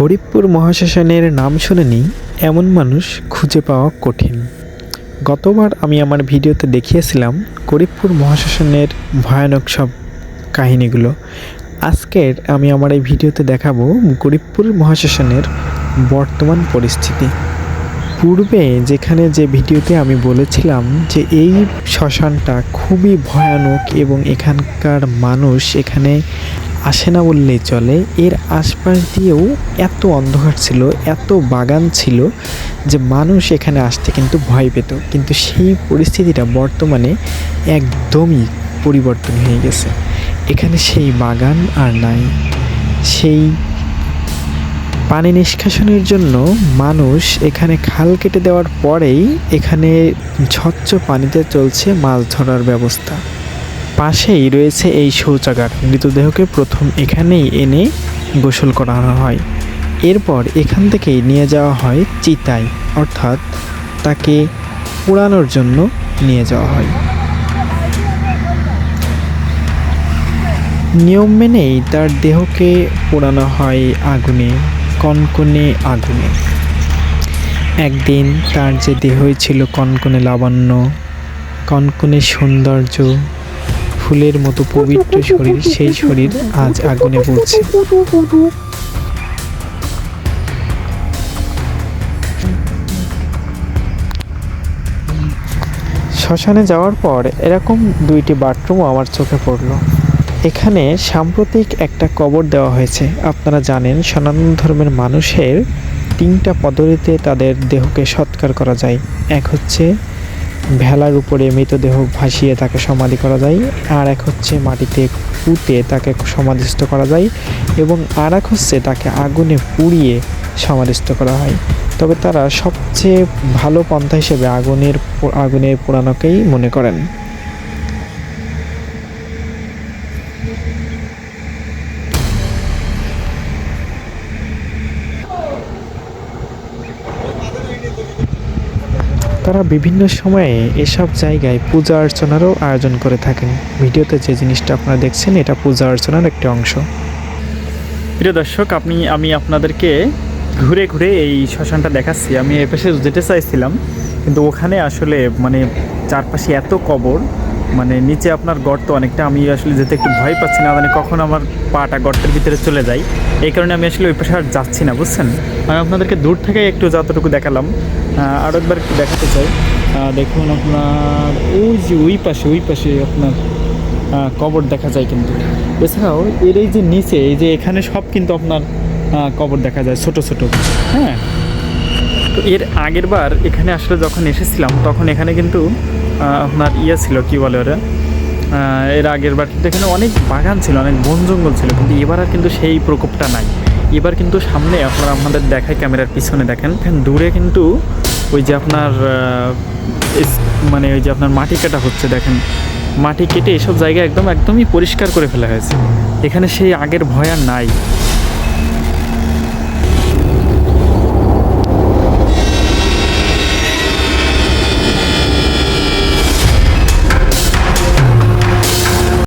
গরিবপুর মহাশ্মশানের নাম শুনেনি, এমন মানুষ খুঁজে পাওয়া কঠিন। গতবার আমি আমার ভিডিওতে দেখিয়েছিলাম গরিবপুর মহাশ্মশানের ভয়ানক সব কাহিনীগুলো। আজকের আমি আমার এই ভিডিওতে দেখাবো গরিবপুর মহাশ্মশানের বর্তমান পরিস্থিতি। পূর্বে যেখানে যে ভিডিওতে আমি বলেছিলাম যে এই শ্মশানটা খুবই ভয়ানক এবং এখানকার মানুষ এখানে আসে না বললেই চলে। এর আশপাশ দিয়েও এত অন্ধকার ছিল, এত বাগান ছিল যে মানুষ এখানে আসতে কিন্তু ভয় পেত। কিন্তু সেই পরিস্থিতিটা বর্তমানে একদমই পরিবর্তন হয়ে গেছে। এখানে সেই বাগান আর নাই। সেই পানি নিষ্কাশনের জন্য মানুষ এখানে খাল কেটে দেওয়ার পরেই এখানে স্বচ্ছ পানিতে চলছে মাছ ধরার ব্যবস্থা। পাশেই রয়েছে এই শৌচাগার। মৃতদেহকে প্রথম এখানেই এনে গোসল করানো হয়। এরপর এখান থেকেই নিয়ে যাওয়া হয় চিতায় অর্থাৎ তাকে পোড়ানোর জন্য নিয়ে যাওয়া হয়। নিয়ম মেনেই তার দেহকে পোড়ানো হয় আগুনে, কনকনে আগুনে। একদিন তার যে দেহই ছিল কনকনে লাবণ্য, কনকনে সৌন্দর্য ফুলের মতো পবিত্র শরীর, সেই শরীর আজ আগুনে পড়ছে। শ্মশানে যাওয়ার পর এরকম দুইটি বাথরুমও আমার চোখে পড়ল। এখানে সাম্প্রতিক একটা কবর দেওয়া হয়েছে। আপনারা জানেন, সনাতন ধর্মের মানুষের তিনটা পদ্ধতিতে তাদের দেহকে সৎকার করা যায়। এক হচ্ছে ভেলার উপরে মৃতদেহ ভাসিয়ে তাকে সমাধি করা যায়, আর এক হচ্ছে মাটিতে পুঁতে তাকে সমাধিস্থ করা যায়, এবং আর এক হচ্ছে তাকে আগুনে পুড়িয়ে সমাধিস্থ করা হয়। তবে তারা সবচেয়ে ভালো পন্থা হিসেবে আগুনের আগুনের পোড়ানোকেই মনে করেন। তারা বিভিন্ন সময়ে এসব জায়গায় পূজা অর্চনারও আয়োজন করে থাকেন। ভিডিওতে যে জিনিসটা আপনারা দেখছেন, এটা পূজা অর্চনার একটি অংশ। প্রিয় দর্শক, আপনি, আমি আপনাদেরকে ঘুরে ঘুরে এই শ্মশানটা দেখাচ্ছি। আমি এ পাশে যেতে চাইছিলাম, কিন্তু ওখানে আসলে মানে চারপাশে এত কবর মানে নিচে আপনার গর্ত অনেকটা, আমি আসলে যেতে একটু ভয় পাচ্ছি না মানে কখন আমার পাটা গর্তের ভিতরে চলে যায়। এই কারণে আমি আসলে ওই পাশে আর যাচ্ছি না, বুঝছেন? আমি আপনাদেরকে দূর থেকে একটু যতটুকু দেখালাম আরও একবার একটু দেখাতে চাই। দেখুন আপনার, ওই যে ওই পাশে ওই পাশে আপনার কবর দেখা যায় কিন্তু। এছাড়াও এর এই যে নিচে, এই যে এখানে সব কিন্তু আপনার কবর দেখা যায়, ছোট ছোট। হ্যাঁ? তো এর আগের বার এখানে আসলে যখন এসেছিলাম, তখন এখানে কিন্তু আপনার ইয়ে ছিল, কি বলে ওরা এর আগের বার কিন্তু এখানে অনেক বাগান ছিল, অনেক বন জঙ্গল ছিল, কিন্তু এবার আর কিন্তু সেই প্রকোপটা নাই। এবার কিন্তু সামনে আপনারা আমাদের দেখায়, ক্যামেরার পিছনে দেখেন। দূরে কিন্তু ওই যে আপনার মানে ওই যে আপনার মাটি কাটা হচ্ছে, দেখেন। মাটি কেটে এসব জায়গা একদম, একদমই পরিষ্কার করে ফেলা হয়েছে। এখানে সেই আগের ভয় আর নাই।